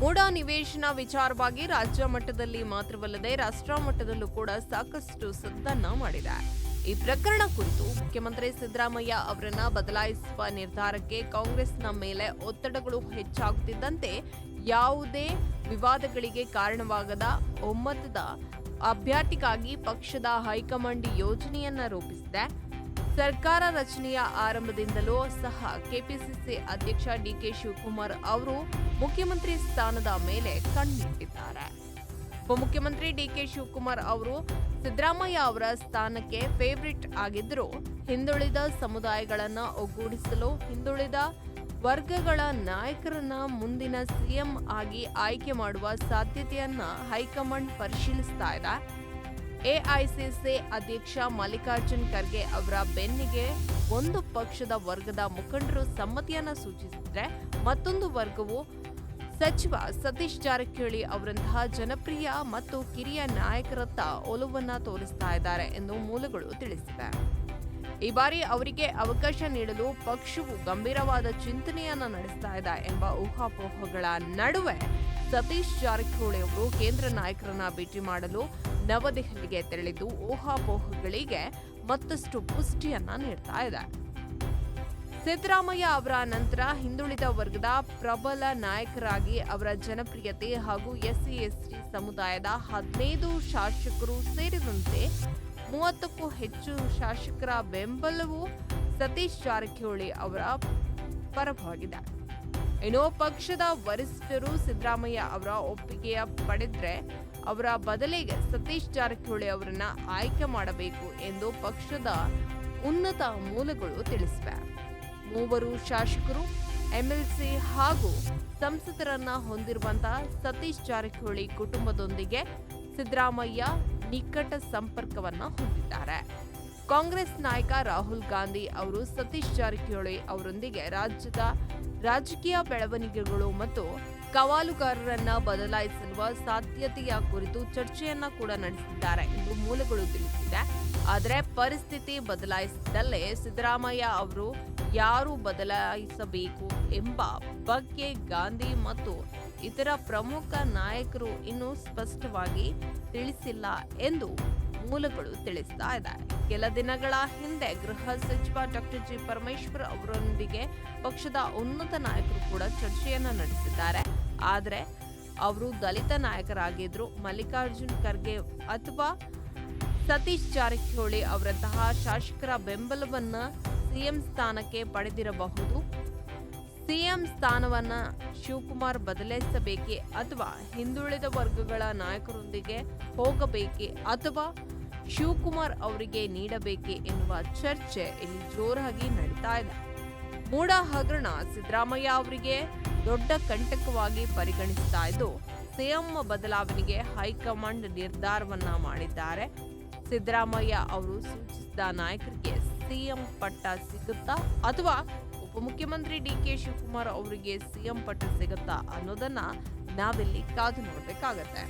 ಮೂಡ ನಿವೇಶನ ವಿಚಾರವಾಗಿ ರಾಜ್ಯ ಮಟ್ಟದಲ್ಲಿ ಮಾತ್ರವಲ್ಲದೆ ರಾಷ್ಟ್ರ ಮಟ್ಟದಲ್ಲೂ ಕೂಡ ಸಾಕಷ್ಟು ಸದ್ದನ್ನ ಮಾಡಿದೆ. ಈ ಪ್ರಕರಣ ಕುರಿತು ಮುಖ್ಯಮಂತ್ರಿ ಸಿದ್ದರಾಮಯ್ಯ ಅವರನ್ನ ಬದಲಾಯಿಸುವ ನಿರ್ಧಾರಕ್ಕೆ ಕಾಂಗ್ರೆಸ್ನ ಮೇಲೆ ಒತ್ತಡಗಳು ಹೆಚ್ಚಾಗುತ್ತಿದ್ದಂತೆ ಯಾವುದೇ ವಿವಾದಗಳಿಗೆ ಕಾರಣವಾಗದ ಒಮ್ಮತದ ಅಭ್ಯರ್ಥಿಗಾಗಿ ಪಕ್ಷದ ಹೈಕಮಾಂಡ್ ಯೋಜನೆಯನ್ನ ರೂಪಿಸಿದೆ. ಸರ್ಕಾರ ರಚನೆಯ ಆರಂಭದಿಂದಲೂ ಸಹ ಕೆಪಿಸಿಸಿ ಅಧ್ಯಕ್ಷ ಡಿಕೆ ಶಿವಕುಮಾರ್ ಅವರು ಮುಖ್ಯಮಂತ್ರಿ ಸ್ಥಾನದ ಮೇಲೆ ಕಣ್ಣಿಟ್ಟಿದ್ದಾರೆ. ಉಪಮುಖ್ಯಮಂತ್ರಿ ಡಿಕೆ ಶಿವಕುಮಾರ್ ಅವರು ಸಿದ್ದರಾಮಯ್ಯ ಅವರ ಸ್ಥಾನಕ್ಕೆ ಫೇವರಿಟ್ ಆಗಿದ್ದರೂ ಹಿಂದುಳಿದ ಸಮುದಾಯಗಳನ್ನ ಒಗ್ಗೂಡಿಸಲು ಹಿಂದುಳಿದ ವರ್ಗಗಳ ನಾಯಕರನ್ನ ಮುಂದಿನ ಸಿಎಂ ಆಗಿ ಆಯ್ಕೆ ಮಾಡುವ ಸಾಧ್ಯತೆಯನ್ನ ಹೈಕಮಾಂಡ್ ಪರಿಶೀಲಿಸ್ತಾ ಇದೆ. ಎಐಸಿಸಿ ಅಧ್ಯಕ್ಷ ಮಲ್ಲಿಕಾರ್ಜುನ್ ಖರ್ಗೆ ಅವರ ಬೆನ್ನಿಗೆ ಒಂದು ಪಕ್ಷದ ವರ್ಗದ ಮುಖಂಡರು ಸಮ್ಮತಿಯನ್ನ ಸೂಚಿಸಿದ್ರೆ ಮತ್ತೊಂದು ವರ್ಗವು ಸಚಿವ ಸತೀಶ್ ಜಾರಕಿಹೊಳಿ ಅವರಂತಹ ಜನಪ್ರಿಯ ಮತ್ತು ಕಿರಿಯ ನಾಯಕರತ್ತ ಒಲವನ್ನ ತೋರಿಸ್ತಾ ಇದ್ದಾರೆ ಎಂದು ಮೂಲಗಳು ತಿಳಿಸಿವೆ. ಈ ಬಾರಿ ಅವರಿಗೆ ಅವಕಾಶ ನೀಡಲು ಪಕ್ಷವು ಗಂಭೀರವಾದ ಚಿಂತನೆಯನ್ನ ನಡೆಸ್ತಾ ಇದೆ ಎಂಬ ಊಹಾಪೋಹಗಳ ನಡುವೆ ಸತೀಶ್ ಜಾರಕಿಹೊಳಿ ಅವರು ಕೇಂದ್ರ ನಾಯಕರನ್ನ ಭೇಟಿ ಮಾಡಲು ನವದೆಹಲಿಗೆ ತೆರಳಿದ್ದು ಊಹಾಪೋಹಗಳಿಗೆ ಮತ್ತಷ್ಟು ಪುಷ್ಟಿಯನ್ನ ನೀಡ್ತಾ ಇದೆ. ಸಿದ್ದರಾಮಯ್ಯ ಅವರ ನಂತರ ಹಿಂದುಳಿದ ವರ್ಗದ ಪ್ರಬಲ ನಾಯಕರಾಗಿ ಅವರ ಜನಪ್ರಿಯತೆ ಹಾಗೂ ಎಸ್ಸಿ ಎಸ್ಟಿ ಸಮುದಾಯದ ಹದಿನೈದು ಶಾಸಕರು ಸೇರಿದಂತೆ ಮೂವತ್ತಕ್ಕೂ ಹೆಚ್ಚು ಶಾಸಕರ ಬೆಂಬಲವು ಸತೀಶ್ ಜಾರಕಿಹೊಳಿ ಅವರ ಪರವಾಗಿದೆ ಇನ್ನು ಪಕ್ಷದ ವರಿಷ್ಠರು ಸಿದ್ದರಾಮಯ್ಯ ಅವರ ಒಪ್ಪಿಗೆಯ ಪಡೆದ್ರೆ ಅವರ ಬದಲಿಗೆ ಸತೀಶ್ ಜಾರಕಿಹೊಳಿ ಅವರನ್ನ ಆಯ್ಕೆ ಮಾಡಬೇಕು ಎಂದು ಪಕ್ಷದ ಉನ್ನತ ಮೂಲಗಳು ತಿಳಿಸಿವೆ. ಮೂವರು ಶಾಸಕರು, ಎಂಎಲ್ಸಿ ಹಾಗೂ ಸಂಸದರನ್ನ ಹೊಂದಿರುವಂತಹ ಸತೀಶ್ ಜಾರಕಿಹೊಳಿ ಕುಟುಂಬದೊಂದಿಗೆ ಸಿದ್ದರಾಮಯ್ಯ ನಿಕಟ ಸಂಪರ್ಕವನ್ನ ಹೊಂದಿದ್ದಾರೆ. ಕಾಂಗ್ರೆಸ್ ನಾಯಕ ರಾಹುಲ್ ಗಾಂಧಿ ಅವರು ಸತೀಶ್ ಜಾರಕಿಹೊಳಿ ಅವರೊಂದಿಗೆ ರಾಜ್ಯದ ರಾಜಕೀಯ ಬೆಳವಣಿಗೆಗಳು ಮತ್ತು ಕವಾಲುಗಾರರನ್ನ ಬದಲಾಯಿಸಿರುವ ಸಾಧ್ಯತೆಯ ಕುರಿತು ಚರ್ಚೆಯನ್ನ ಕೂಡ ನಡೆಸಿದ್ದಾರೆ. ಎಂದು ಮೂಲಗಳು ತಿಳಿಸಿದೆ. ಆದರೆ ಪರಿಸ್ಥಿತಿ ಬದಲಾಯಿಸಿದಲ್ಲೇ ಸಿದ್ದರಾಮಯ್ಯ ಅವರು ಯಾರು ಬದಲಾಯಿಸಬೇಕು ಎಂಬ ಬಗ್ಗೆ ಗಾಂಧಿ ಮತ್ತು ಇತರ ಪ್ರಮುಖ ನಾಯಕರು ಇನ್ನೂ ಸ್ಪಷ್ಟವಾಗಿ ತಿಳಿಸಿಲ್ಲ ಎಂದು ಮೂಲಗಳು ತಿಳಿಸ್ತಾ ಇದೆ. ಕೆಲ ದಿನಗಳ ಹಿಂದೆ ಗೃಹ ಸಚಿವ ಡಾಕ್ಟರ್ ಜಿ ಪರಮೇಶ್ವರ್ ಅವರೊಂದಿಗೆ ಪಕ್ಷದ ಉನ್ನತ ನಾಯಕರು ಕೂಡ ಚರ್ಚೆಯನ್ನ ನಡೆಸಿದ್ದಾರೆ. ಆದರೆ ಅವರು ದಲಿತ ನಾಯಕರಾಗಿದ್ದರು ಮಲ್ಲಿಕಾರ್ಜುನ್ ಖರ್ಗೆ ಅಥವಾ ಸತೀಶ್ ಜಾರಕಿಹೊಳಿ ಅವರಂತಹ ಶಾಸಕರ ಬೆಂಬಲವನ್ನು ಸಿಎಂ ಸ್ಥಾನಕ್ಕೆ ಪಡೆದಿರಬಹುದು. ಸಿಎಂ ಸ್ಥಾನವನ್ನು ಶಿವಕುಮಾರ್ ಬದಲಾಯಿಸಬೇಕೆ ಅಥವಾ ಹಿಂದುಳಿದ ವರ್ಗಗಳ ನಾಯಕರೊಂದಿಗೆ ಹೋಗಬೇಕೆ ಅಥವಾ ಶಿವಕುಮಾರ್ ಅವರಿಗೆ ನೀಡಬೇಕೆ ಎನ್ನುವ ಚರ್ಚೆ ಇಲ್ಲಿ ಜೋರಾಗಿ ನಡೀತಾ ಇದೆ. ಮೂಡ ಹಗರಣ ಸಿದ್ದರಾಮಯ್ಯ ಅವರಿಗೆ ದೊಡ್ಡ ಕಂಟಕವಾಗಿ ಪರಿಗಣಿಸ್ತಾ ಇದ್ದು, ಸಿಎಂ ಬದಲಾವಣೆಗೆ ಹೈಕಮಾಂಡ್ ನಿರ್ಧಾರವನ್ನ ಮಾಡಿದ್ದಾರೆ. ಸಿದ್ದರಾಮಯ್ಯ ಅವರು ಸೂಚಿಸಿದ ನಾಯಕರಿಗೆ ಸಿಎಂ ಪಟ್ಟ ಸಿಗುತ್ತಾ ಅಥವಾ ಉಪಮುಖ್ಯಮಂತ್ರಿ ಡಿ ಕೆ ಶಿವಕುಮಾರ್ ಅವರಿಗೆ ಸಿಎಂ ಪಟ್ಟ ಸಿಗುತ್ತಾ ಅನ್ನೋದನ್ನ ನಾವಿಲ್ಲಿ ಕಾದು ನೋಡ್ಬೇಕಾಗತ್ತೆ.